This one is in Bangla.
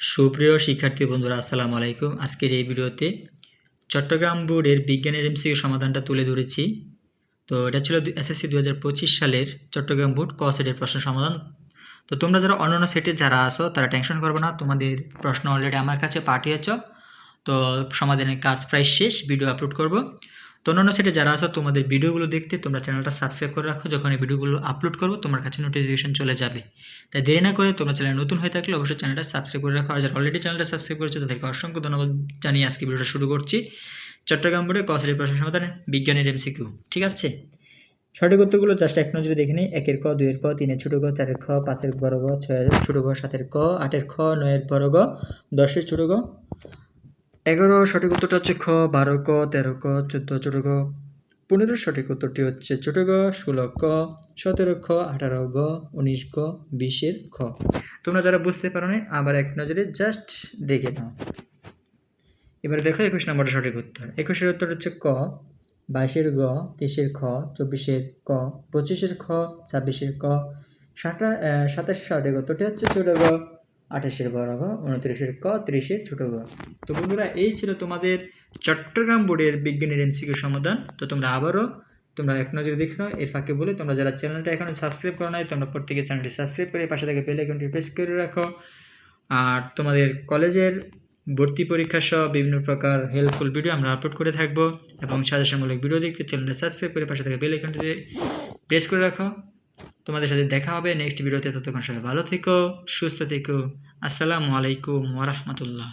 সুপ্রিয় শিক্ষার্থী বন্ধুরা, আসসালামু আলাইকুম। আজকের এই ভিডিওতে চট্টগ্রাম বোর্ডের বিজ্ঞানের এমসিকিউ সমাধানটা তুলে ধরেছি। তো এটা ছিল এসএসসি দু হাজার পঁচিশ সালের চট্টগ্রাম বোর্ড ক সেটের প্রশ্ন সমাধান। তো তোমরা যারা অন্যান্য সেটে যারা আসো তারা টেনশন করবে না, তোমাদের প্রশ্ন অলরেডি আমার কাছে পাঠিয়েছ। তো সমাধানের কাজ প্রায় শেষ, ভিডিও আপলোড করব। তো অন্যান্য সেটে যারা আসো তোমাদের ভিডিওগুলো দেখতে তোমরা চ্যানেলটা সাবস্ক্রাইব করে রাখো। যখন এই ভিডিওগুলো আপলোড করব, তোমার কাছে নোটিফিকেশন চলে যাবে। তাই দেরি না করে তোমরা চ্যানেল নতুন হয়ে থাকলে অবশ্যই চ্যানেলটা সাবস্ক্রাইব করে রাখো। আর যারা অলরেডি চ্যানেলটা সাবস্ক্রাইব করেছ, তাদেরকে অসংখ্য ধন্যবাদ জানিয়ে আজকে ভিডিওটা শুরু করছি। চট্টগ্রাম বোর্ডে কসারি প্রশ্ন সমাধান বিজ্ঞানের এমসিকিউ ঠিক আছে? সঠিক উত্তরগুলো জাস্ট এক নজরে দেখে নিই। একের ক, দুইয়ের ক, তিনের ছোট গ, চারের খ, পাঁচের বড় গ, ছয়ের ছোট গ, সাতের ক, আটের খ, নয়ের বড় গ, দশের ছোট গ এগারো, সঠিক উত্তরটা হচ্ছে খ, বারো ক, তেরো ক, চোদ্দ ছোট গ পনেরো, সঠিক উত্তরটি হচ্ছে ছোট গ, ষোলো ক, সতেরো খ, আঠারো গ, উনিশ গ বিশের খ। তোমরা যারা বুঝতে পারো না আবার এক নজরে জাস্ট দেখে নাও। এবারে দেখো একুশ নম্বরটা সঠিক উত্তর। একুশের উত্তর হচ্ছে ক, বাইশের গ, তেইশের খ, চব্বিশের ক, পঁচিশের খ, ছাব্বিশের ক, সাতা সাতাশের সঠিক উত্তরটি হচ্ছে ছোট গ। আঠাশের বড় গ উনত্রিশের ক, ত্রিশের ছোট গ। তো বন্ধুরা, এই ছিল তোমাদের চট্টগ্রাম বোর্ডের বিজ্ঞানের এমসিকিউ সমাধান। তো তোমরা আবারও, তোমরা এক নজরে দেখে নাও, এর ফাঁকে বলে তোমরা যারা চ্যানেলটা এখনও সাবস্ক্রাইব করো নাই, তোমরা প্রত্যেকে চ্যানেলটি সাবস্ক্রাইব করে পাশে থেকে বেল আইকনটি প্রেস করে রাখো। আর তোমাদের কলেজের ভর্তি পরীক্ষা সহ বিভিন্ন প্রকার হেল্পফুল ভিডিও আমরা আপলোড করে থাকব। এবং সাজেশনমূলক ভিডিও দেখতে চ্যানেলটা সাবস্ক্রাইব করে পাশে থেকে বেল আইকনটিতে প্রেস করে রাখো। তোমাদের সাথে দেখা হবে নেক্সট ভিডিওতে ততক্ষণ সবাই ভালো থেকো, সুস্থ থেকো। আসসালামু আলাইকুম ওরহমতুল্লাহ